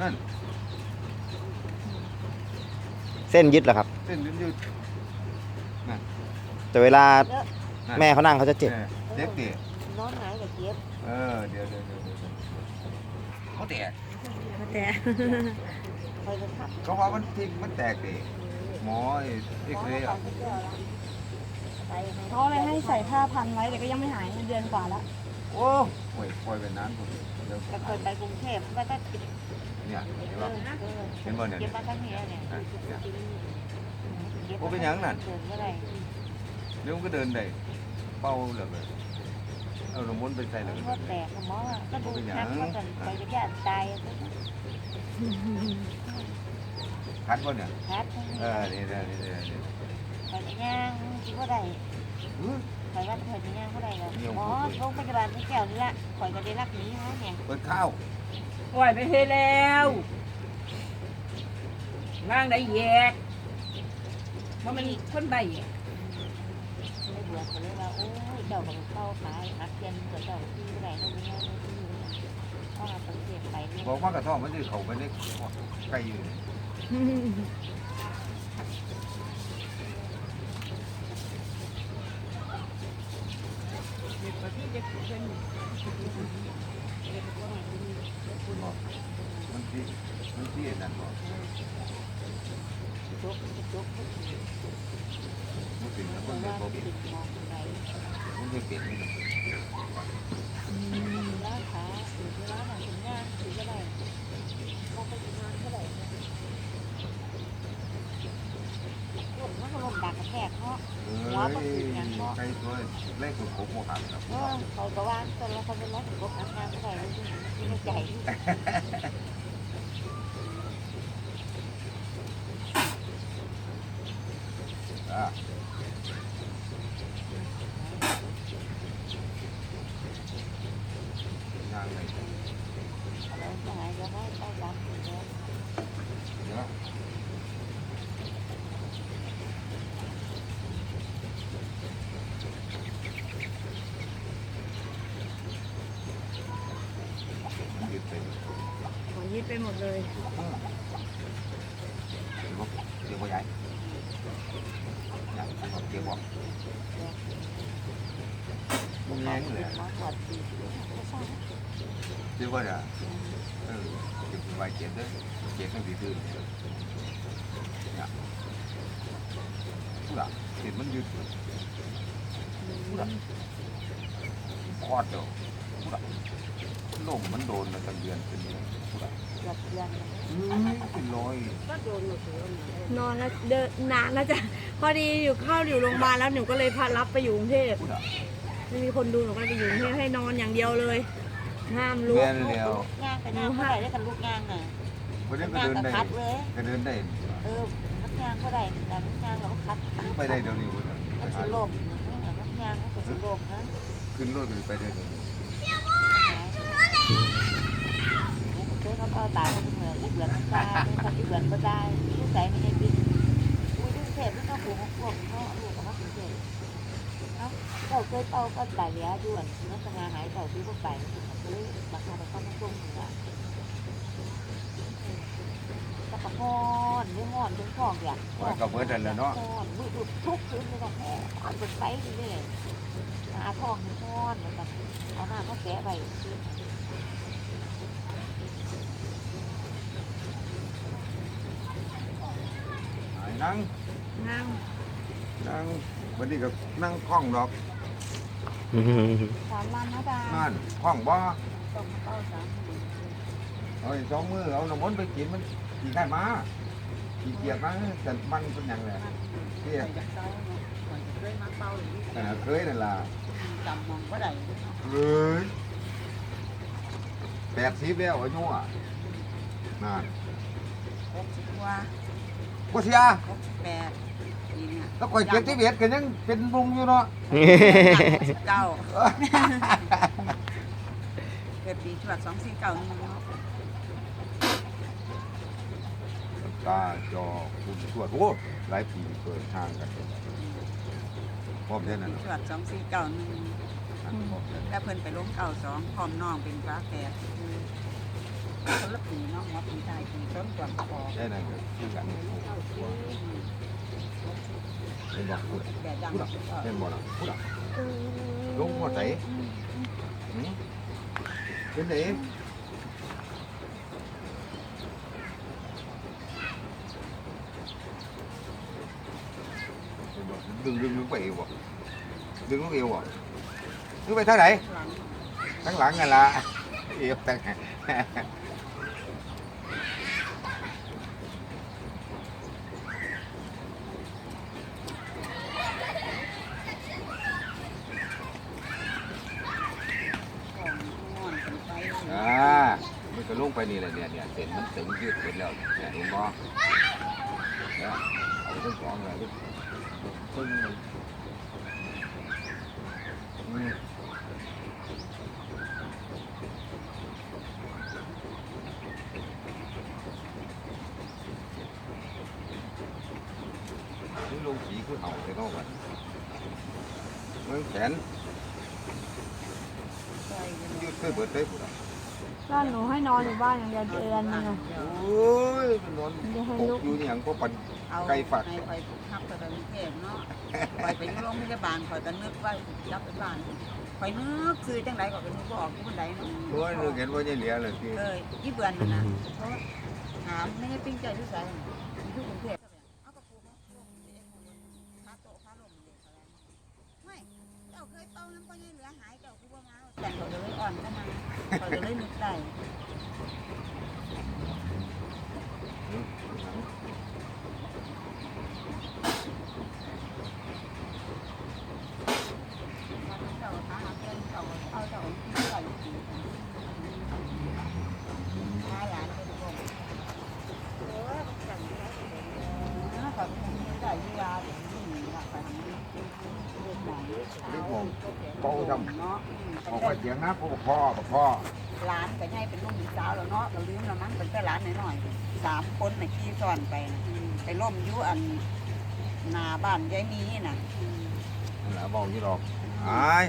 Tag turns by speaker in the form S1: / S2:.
S1: นั่น
S2: เส้นยึดเหรอครับ
S1: เส้นยืด
S2: แต่เวลา
S3: เยอะ
S1: ๆ
S2: แม่เขานั่งเขาจะเจ็บ
S1: ออเจ็บดิ
S3: นอนหงายกับเจ็บ
S1: เออเดี๋ยวเดี๋ยวเดี๋ยวเดี๋ยวเขาแตก
S4: แต่
S3: คอยจะทับ
S1: เขาว่ามันทิ้งมันแตกดิหมอไอ้เอ็ก
S3: หมอ
S1: เรย์
S3: เขา
S1: อะ
S3: ไปเจอแล้วไป
S4: เขาเลยให้ใส่ผ้าพันไว้แต่ก็ยังไม่หายเดือนกว่าแล้ว
S1: โอ้โอ้ยปล่อยไปนนานผมเดี๋ยว
S3: แต่เคยไปกรุงเทพก็ได้ติด
S1: เนี่ย
S3: เห็
S1: น
S3: อ
S1: ป่
S3: เห็
S1: นบ่เนี่ย
S3: เก็บมาทั้งนี้เนี่ย
S1: เนี่ยโอ้เป็นยังนั่น
S3: เดี๋
S1: ยวก็เดินได้เป้าเหลือเกินเอาน้ำมันไปใส่เลือ
S3: มัน
S1: เกิ
S3: ก็
S1: น
S3: แตกหมอก็ดู
S1: นหยัง
S3: นักว่ากันไปจะแย่ตาย
S1: คัดวะเนี่ย
S3: แพทย์
S1: เออนี่นี่นี่นี่นี่
S3: ไปย่างคิดว่าได้
S1: อื้อ
S3: ไปว่าเคยจะย่างก็ได้แล้ว
S1: เนี่ย
S3: หมอโรงพยาบาลที่แก้วนี่แหละคอยก็ได้รับนี้นะเนี่ย
S1: เปิดข้าว
S5: ปล่อยไปเฮ็ดแล้วร่างได้แยกเพราะมันคนใบแยก
S3: ไม่เบื่อเขาเลยว่าโอ้ยเจ้าของเข้าขายหักเทียนเกิดเจ้าที่ไหนนู่นนี่นั่นนี่เข้ามาสังเกตไปเนี่ย
S1: บอกว่ากระท่อมมันจะเขาไปในไก่อยู่นี่ บอก มันที่มันที่นั่นบอก
S3: จกจก
S1: มันเป็นแล้วมัน
S3: ราะ
S1: ไม่พอเปลี่ยน
S3: ดมองไหน
S1: มันไม่เปลี่ยนนี่
S3: ร้านขาถึงร้านไหนถึงงานถึงก็ได้มองไปถึงงานก็ได้ลมมันก็ลมดักกระแทกเนาะ
S1: เอ้ย ไก่ตัวเล็กกว่าผมหักครับ
S3: เออเขาก็ว่าตอนเราทำเป็นร้านถึงก็ทำงานก็ได้เลยที่ไม่ใจ
S1: อ่างานเลย
S3: เราไม่หายจะไม่ต้องดักเลย
S1: เนาะมันยึดไป
S4: หัวยิดไปหมดเลย
S1: เดี๋ยวบอกเดี๋ยวบอกใหญ่เนี่ยเดี๋ยวบอกมันแรงเลย
S3: มาถอดสีไม่ใช่
S1: เดี๋ยวว่าจะเออเก็บไว้เก็บเด้อเก็บให้ดีขึ้นเนี่ยพูดอะเห็นมันยืดเลยพูดอะคอดเดียวพูดอะ ลมมันโดนมาตั้งเดือนเป็นเดือนพูดอะ
S3: เกือบเดือน
S1: เฮ้ยเป็นรอย
S4: นอนแล้วเดินนานแล้วจ้ะพอดีอยู่เข้าอยู่โรงพยาบาลแล้วหนูก็เลยพารับไปอยู่กรุงเทพ
S1: พูดอะ
S4: ไม่มีคนดูหนูก็เลยไปอยู่กรุงเทพให้นอนอย่างเดียวเลย ห้ามลุก
S1: แม่นแล้ว
S3: งานไปงานเท่าไหร่ได้กันลูกงานน่ะ
S1: วันนี้ก็
S3: งาน
S1: เดิน
S3: กับ
S1: ได้
S3: คัดเลย
S1: ก็เดินได้
S3: เออพักงานเท่าไหร่แต่พักงานเราก็คัด
S1: ไปได้เดี๋ยวนี้พูดอะไป
S3: มัน
S1: หา
S3: สิโลมพักงานก็สิโลมนะ
S1: ขึ้นรถไปได้เดี๋ยวนี้
S3: เคยเขาเอาตายเขาเหมือนเหมือนตายเขาเหมือนก็ได้ลูกใส่ไม่ได้บินอุ้ยลูกเทพลูกเขาผูกพวกเขาลูกเขาผูกเทพเอ้าเราเคยเป่าก็ตายแล้วด่วนนักงานหายเป่าที่พวกไปเลยบักมาบักเข้ามาส่งถึงอะตะ กะพอนเรื่องงอนเรื่องของอย่าง
S1: ว่าก็เบิดนั่นแหละเนาะ
S3: พอนมือดุทุกคืนเลยนะแม่อนเป็นไปนี่เลยหาทองให้พอนแล้วก็เอาหน้าเขาแกะไป
S1: นั่ง
S4: นั่ง
S1: นั่งวันนี้ก็นั่งคล้องดอก
S4: สามวันนะจ๊ะ
S1: นั่นคล้องบ่
S3: ต้องเข้าสาม
S1: เอาอีกสองมือเอาน้ำมันต์ไปกินมัน ขี่ได้มาขี่เกียจมาแต่มันเป็นอย่างไรเที่ย
S5: เคยมาเป่าอยู่
S1: แต่เคยนั่นล่ะ
S5: จำมองก็ได้
S1: เฮ้ยแปดสิบแล้วอายุอะนั่น
S5: หกสิบกว่า
S1: บ่เสีย
S5: หกสิบแปดปีเนี่ย
S1: แล้วข่อยเจ็ดสิบเอ็ดก็ยังเป็นลุงอยู่เนาะ
S5: เก้าเกิดปีชวดสองสี่เก้านี่เนาะ
S1: ตาจอคุณตรวจโอ้หลายปีเกินทางกันพร้อมแค่นั้น
S5: ปี
S1: เนาะ
S5: ชวดสองสี่เก้านี่
S1: พร้อมแค่นั้น
S5: แล้วเพิ่นไปล้มเก้าสองพร้อมน้องเป็นฟ้าแฝดคนละปีเนาะหมอปีชายปีต้นกว่าคอ
S1: ได้นั่นก็คือกันเป็นบอกพูด
S5: แต่ดัง
S1: เป็นบอกนะพูดอะลงหัวใจหืมเป็นไหนดึงดึงดึงไปเอวบ่ดึงลูกเอวบ่ดึงไปทางไหน
S5: หลัง
S1: ทั้งหลังไงล่ะเอวตั้ง
S5: ของนอนกันไป
S1: อ่ามันก็ลงไปนี่แหละเนี่ยเนี่ยเส้นมันถึงยืดเสร็จแล้วเนี่ยเห็นบ่ เนี่ยเอาไปทั้งสองเลยลูกซึ่งมัน กันเมืองแขน
S5: ไปกัน
S1: ยืดเคยเบิดได้ปุ๊บ
S4: บ้านหนูให้นอนอยู่บ้านอย่างเดียวเดือนนึงอะ
S1: โอ้ยมันนอนปกอยู่นี่หยังก็ปัน
S5: เอา
S1: ไก่ฝัก
S5: ให้ไปทับไปเป็นเทพเนาะไปไปอยู่โรงพยาบาลคอยกันนึกไว้รับไปบ้านคอยนึกซื้อจังไดก็เป็นบอกที่บันไดเนาะ
S1: โอ้ยนึกเห็นว่าจะเหลือเลยพี่
S5: เอ้ยยี่เบือนนั่นนะเพราะถามไม่ได้ปิ้งใจที่ใส่อยู่กรุงเทพเอากระปูมาค้าโต๊ะค้าลมเลยไม่เจ้าเคยเป้าน้ำก็ยังเหลือหายเจ้าคือว่ามาแต่เขาจะเลยอ่อนเข้ามา เขาจะเลยนึกได้ เจ้าหาเงินเจ้าเอาเจ้าที่ไหนหาหลานเป็นบ่เออสั่งได้นะขอบคุณที่ได้ยีราที่นี่ล่ะไปทำนี้เรื่องไหน
S1: เรื่องของเป้าท
S5: เนาะำ
S1: ออกไป เสียงนะพ่อพ่อพ่อ
S5: หลานก็ให้เป็นลูกมีสาวแล้วเนาะเราลืมแล้วมั้งเป็นแต่หลานน้อยๆสามคนน่ะขี่ซ้อนไปนะไปล่มอยู่อันนาบ้านยายมีน่ะ
S1: นั่นแหละบอกที่หรอกอาย